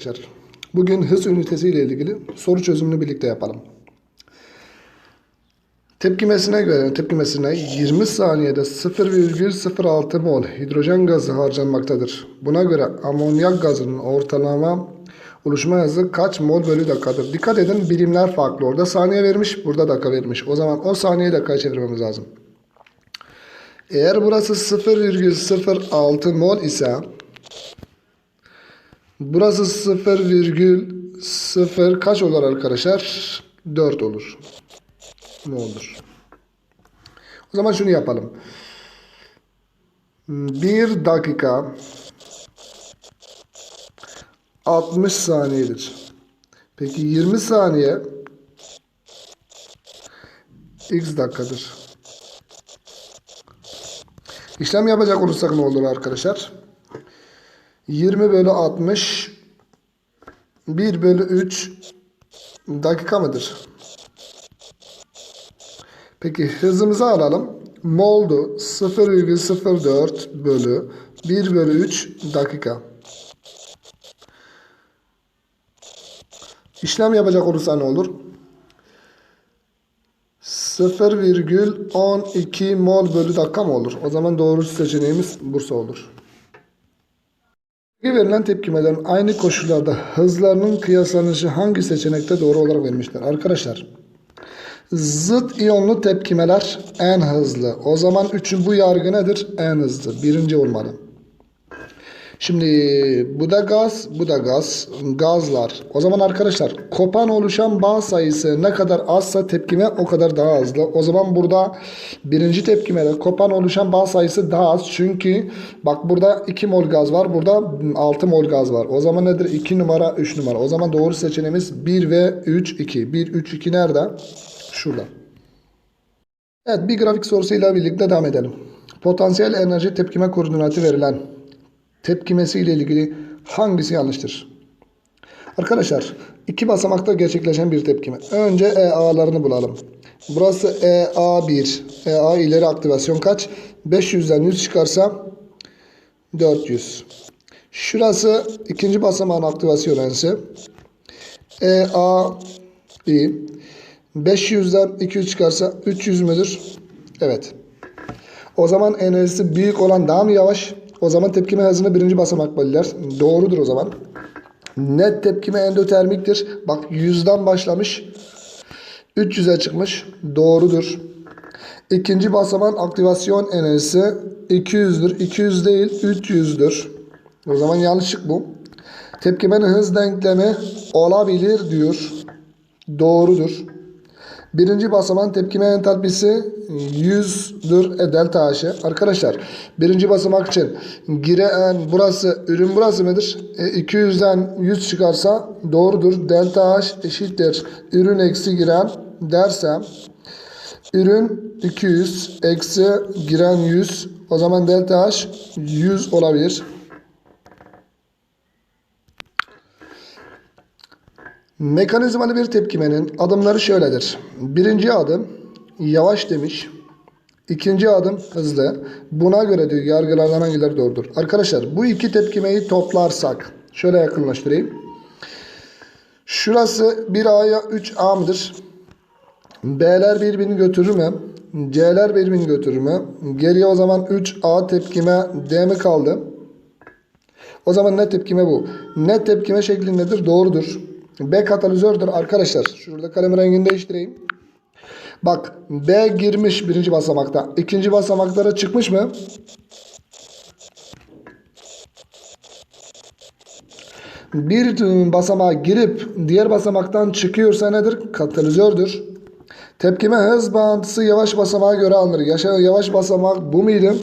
Arkadaşlar, Bugün hız ünitesi ile ilgili soru çözümünü birlikte yapalım. Tepkimesine göre tepkimesine 20 saniyede 0,06 mol hidrojen gazı harcanmaktadır. Buna göre amonyak gazının ortalama oluşma hızı kaç mol bölü dakikadır? Dikkat edin birimler farklı. Orada saniye vermiş, burada dakika vermiş. O zaman o saniyeyi dakikaya çevirmemiz lazım. Eğer burası 0,06 mol ise Burası 0,0 kaç olur arkadaşlar? 4 olur. Ne olur? O zaman şunu yapalım. 1 dakika 60 saniyedir. Peki 20 saniye x dakikadır. İşlem yapacak olursak ne olur arkadaşlar? 20 bölü 60 1 bölü 3 dakika mıdır? Peki hızımızı alalım. Moldu 0,04 bölü 1 bölü 3 dakika. İşlem yapacak olursa ne olur? 0,12 mol bölü dakika mı olur? O zaman doğru seçeneğimiz Bursa olur. Verilen tepkimelerin aynı koşullarda hızlarının kıyaslanışı hangi seçenekte doğru olarak verilmiştir? Arkadaşlar zıt iyonlu tepkimeler en hızlı. O zaman üçün bu yargı nedir? En hızlı. Birinci olmalı. Şimdi bu da gaz, bu da gaz. Gazlar. O zaman arkadaşlar kopan oluşan bağ sayısı ne kadar azsa tepkime o kadar daha hızlı. O zaman burada birinci tepkimede kopan oluşan bağ sayısı daha az. Çünkü bak burada 2 mol gaz var. Burada 6 mol gaz var. O zaman nedir? 2 numara 3 numara. O zaman doğru seçeneğimiz 1 ve 3 2. 1 3 2 nerede? Şurada. Evet bir grafik sorusuyla birlikte devam edelim. Potansiyel enerji tepkime koordinatı verilen tepkimesi ile ilgili hangisi yanlıştır? Arkadaşlar iki basamakta gerçekleşen bir tepkime. Önce EA'larını bulalım. Burası EA1. EA ileri aktivasyon kaç? 500'den 100 çıkarsa 400. Şurası ikinci basamağın aktivasyon enerjisi. EA bir. 500'den 200 çıkarsa 300 müdür? Evet. O zaman enerjisi büyük olan daha mı yavaş? O zaman tepkime hızını birinci basamak belirler. Doğrudur o zaman. Net tepkime endotermiktir. Bak 100'den başlamış. 300'e çıkmış. Doğrudur. İkinci basaman aktivasyon enerjisi 200'dür. 200 değil 300'dür. O zaman yanlışlık bu. Tepkimenin hız denklemi olabilir diyor. Doğrudur. Birinci basaman tepkime entalpisi 100'dür e, delta H. Arkadaşlar birinci basamak için giren burası ürün burası mıdır? E, 200'den 100 çıkarsa doğrudur. Delta H eşittir. Ürün eksi giren dersem ürün 200 eksi giren 100 o zaman delta H 100 olabilir. Mekanizmalı bir tepkimenin adımları şöyledir. Birinci adım yavaş demiş. İkinci adım hızlı. Buna göre diyor yargılardan hangileri doğrudur? Arkadaşlar bu iki tepkimeyi toplarsak şöyle yakınlaştırayım. Şurası 1A'ya 3A mıdır? B'ler birbirini götürür mü? C'ler birbirini götürür mü? Geriye o zaman 3A tepkime D mi kaldı? O zaman net tepkime bu. Net tepkime şeklindedir. Doğrudur. B katalizördür arkadaşlar. Şurada kalem rengini değiştireyim. Bak B girmiş birinci basamakta. İkinci basamaklara çıkmış mı? Bir basamağa girip diğer basamaktan çıkıyorsa nedir? Katalizördür. Tepkime hız bağıntısı yavaş basamağa göre alınır. Yaşa, yavaş basamak bu muydu?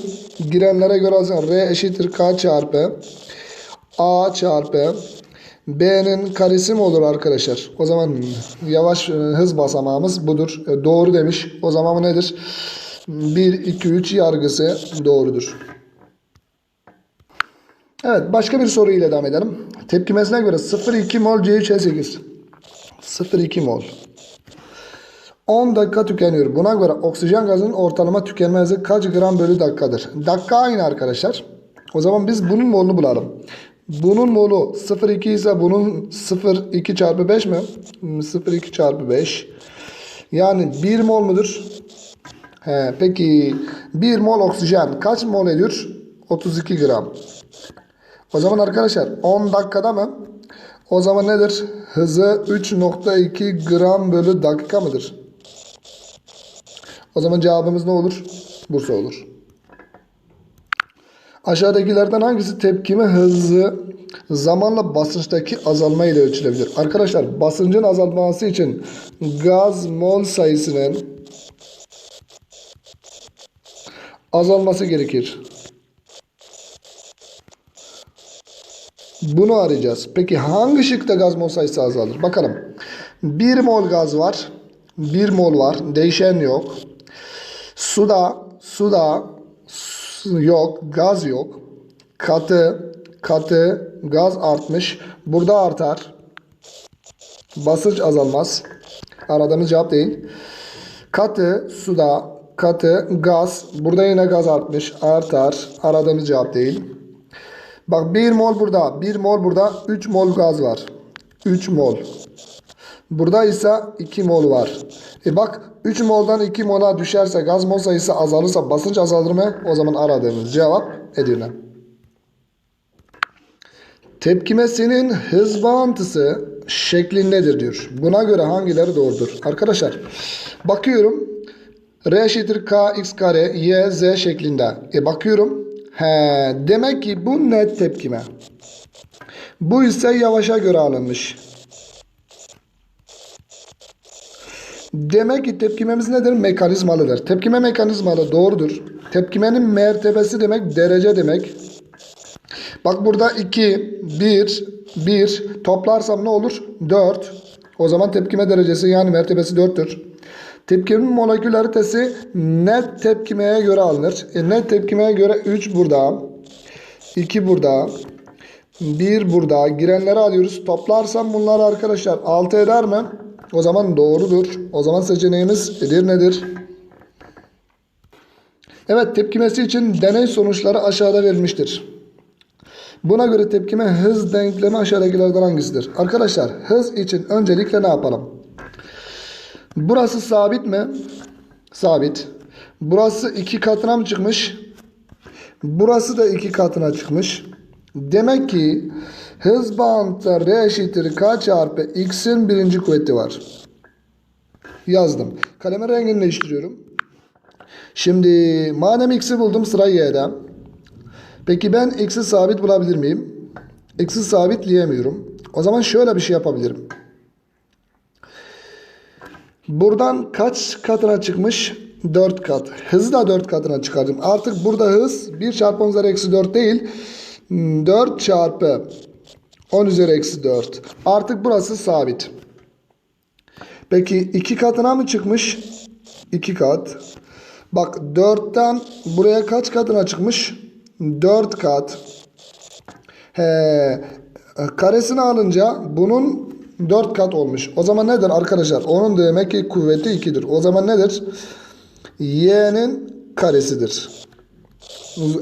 Girenlere göre alınır. R eşittir K çarpı A çarpı B'nin karesi mi olur arkadaşlar? O zaman yavaş e, hız basamağımız budur. E, doğru demiş. O zaman nedir? 1, 2, 3 yargısı doğrudur. Evet başka bir soru ile devam edelim. Tepkimesine göre 0,2 mol C3H8. 0,2 mol. 10 dakika tükeniyor. Buna göre oksijen gazının ortalama tükenme kaç gram bölü dakikadır? Dakika aynı arkadaşlar. O zaman biz bunun molunu bulalım. Bunun molu 0,2 ise bunun 0,2 çarpı 5 mi? Hmm, 0,2 çarpı 5. Yani 1 mol mudur? He, peki 1 mol oksijen kaç mol ediyor? 32 gram. O zaman arkadaşlar 10 dakikada mı? O zaman nedir? Hızı 3.2 gram bölü dakika mıdır? O zaman cevabımız ne olur? Bursa olur. Aşağıdakilerden hangisi tepkime hızı zamanla basınçtaki azalma ile ölçülebilir? Arkadaşlar basıncın azalması için gaz mol sayısının azalması gerekir. Bunu arayacağız. Peki hangi şıkta gaz mol sayısı azalır? Bakalım. 1 mol gaz var. 1 mol var. Değişen yok. Suda, suda su yok, gaz yok. Katı, katı, gaz artmış. Burada artar. Basınç azalmaz. Aradığımız cevap değil. Katı, suda, katı, gaz. Burada yine gaz artmış. Artar. Aradığımız cevap değil. Bak 1 mol burada, 1 mol burada, 3 mol gaz var. 3 mol. Burada ise 2 mol var. E bak 3 moldan 2 mola düşerse gaz mol sayısı azalırsa basınç azalır mı? O zaman aradığımız cevap Edirne. Tepkimesinin hız bağıntısı şeklindedir diyor. Buna göre hangileri doğrudur? Arkadaşlar bakıyorum R eşittir K x kare Y Z şeklinde. E bakıyorum. He, demek ki bu net tepkime. Bu ise yavaşa göre alınmış. Demek ki tepkimemiz nedir? Mekanizmalıdır. Tepkime mekanizmalı doğrudur. Tepkimenin mertebesi demek derece demek. Bak burada 2, 1, 1 toplarsam ne olur? 4. O zaman tepkime derecesi yani mertebesi 4'tür. Tepkimenin molekülaritesi net tepkimeye göre alınır. E, net tepkimeye göre 3 burada. 2 burada. 1 burada. Girenleri alıyoruz. Toplarsam bunlar arkadaşlar 6 eder mi? O zaman doğrudur. O zaman seçeneğimiz Edirne'dir. Evet tepkimesi için deney sonuçları aşağıda verilmiştir. Buna göre tepkime hız denklemi aşağıdakilerden hangisidir? Arkadaşlar hız için öncelikle ne yapalım? Burası sabit mi? Sabit. Burası iki katına mı çıkmış? Burası da iki katına çıkmış. Demek ki hız bağıntıda R eşittir K çarpı X'in birinci kuvveti var. Yazdım. Kalemin rengini değiştiriyorum. Şimdi madem X'i buldum sıra Y'de. Peki ben X'i sabit bulabilir miyim? X'i sabitleyemiyorum. O zaman şöyle bir şey yapabilirim. Buradan kaç katına çıkmış? 4 kat. Hızı da 4 katına çıkardım. Artık burada hız 1 çarpı 10 üzeri eksi 4 değil. 4 çarpı 10 üzeri eksi 4. Artık burası sabit. Peki 2 katına mı çıkmış? 2 kat. Bak 4'ten buraya kaç katına çıkmış? 4 kat. He, karesini alınca bunun 4 kat olmuş. O zaman nedir arkadaşlar? Onun demek ki kuvveti 2'dir. O zaman nedir? Y'nin karesidir.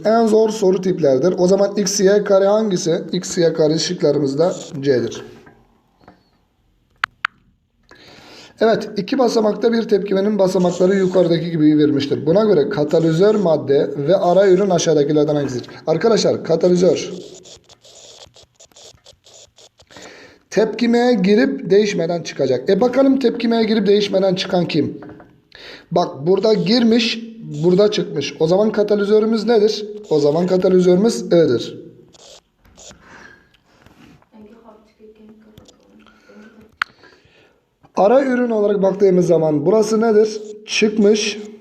En zor soru tiplerdir. O zaman x, y kare hangisi? x, y kare şıklarımızda C'dir. Evet, iki basamakta bir tepkimenin basamakları yukarıdaki gibi verilmiştir. Buna göre katalizör madde ve ara ürün aşağıdakilerden hangisidir? Arkadaşlar, katalizör tepkimeye girip değişmeden çıkacak. E bakalım tepkimeye girip değişmeden çıkan kim? Bak burada girmiş, burada çıkmış. O zaman katalizörümüz nedir? O zaman katalizörümüz I'dir. Ara ürün olarak baktığımız zaman burası nedir? Çıkmış.